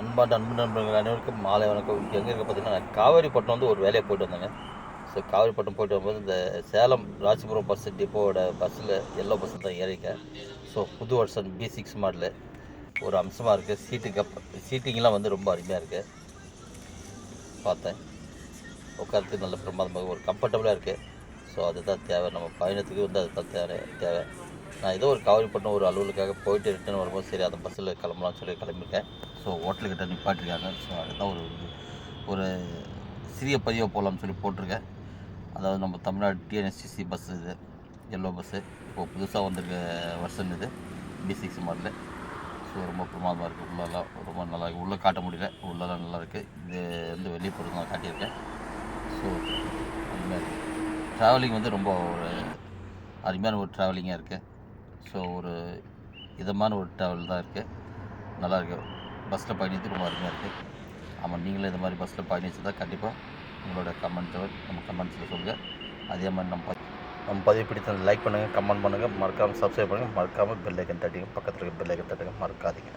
அன்பார்ந்த அன்பு நண்பர்கள் அனைவருக்கும் மாலை வணக்கம். எங்கே இருக்க பார்த்தீங்கன்னா நான் காவேரிப்பட்டினம் வந்து ஒரு வேலையை போயிட்டு வந்தேங்க. ஸோ காவேரிப்பட்டினம் போயிட்டு வரும்போது இந்த சேலம் ராசிபுரம் பஸ் டிப்போவோட பஸ்ஸில் எல்லோ பஸ்ஸில் தான் ஏறிக்கேன் ஸோ புது வருஷன் பி சிக்ஸ் மாடலு ஒரு அம்சமாக இருக்குது சீட்டு கப் சீட்டிங்லாம் வந்து ரொம்ப அருமையாக இருக்குது பார்த்தேன். உட்காரத்துக்கு நல்ல பிரமாதமாக ஒரு கம்ஃபர்டபுளாக இருக்குது ஸோ அதுதான் தேவை. நம்ம பயணத்துக்கு வந்து அதுதான் தேவை. தேவை. நான் ஏதோ ஒரு காவிரிப்பட்டினம் ஒரு அலுவலுக்காக போயிட்டு ரிட்டர்ன் வரும்போது சரி அந்த பஸ்ஸில் கிளம்பலாம்னு சொல்லி கிளம்பிட்டேன் ஸோ ஹோட்டலுக்கிட்ட நிப்பாட்டிருக்காங்க ஸோ அதுதான் ஒரு ஒரு சிறிய பதிவை போகலாம்னு சொல்லி போட்டிருக்கேன். அதாவது நம்ம தமிழ்நாடு டிஎன்எஸ்டிசி பஸ் இது எல்லோ பஸ்ஸு இப்போது புதுசாக வந்திருக்க வருஷன் இது பி சிக்ஸ் மாடலு ஸோ ரொம்ப பிரமாதமாக இருக்குது உள்ளெல்லாம் ரொம்ப நல்லா இருக்குது உள்ளே காட்ட முடியல. உள்ளெல்லாம் நல்லா இருக்குது இது வந்து வெளியே பொருள் நான் காட்டியிருக்கேன். ஸோ அந்த ட்ராவலிங் வந்து ரொம்ப ஒரு அருமையான ஒரு ட்ராவலிங்காக இருக்குது ஸோ ஒரு இதமான ஒரு ட்ராவல் தான் இருக்குது நல்லாயிருக்கு பஸ்ஸில் பயணித்து ரொம்ப அருமையாக இருக்குது ஆமாம் நீங்களும் இந்த மாதிரி பஸ்ஸில் பயணிச்சதா கண்டிப்பாக உங்களோட கமெண்ட்டை நம்ம கமெண்ட்ஸில் சொல்லுங்கள் அதே மாதிரி நம்ம நம்ம பதிவு பிடித்த லைக் பண்ணுங்கள் கமெண்ட் பண்ணுங்கள் மறக்காமல் சப்ஸ்கிரைப் பண்ணுங்கள் மறக்காமல் பெல் ஐக்கன் தட்டிங்க பக்கத்தில் இருக்க பெல் ஐக்கன் தட்டுங்க மறக்காதீங்க.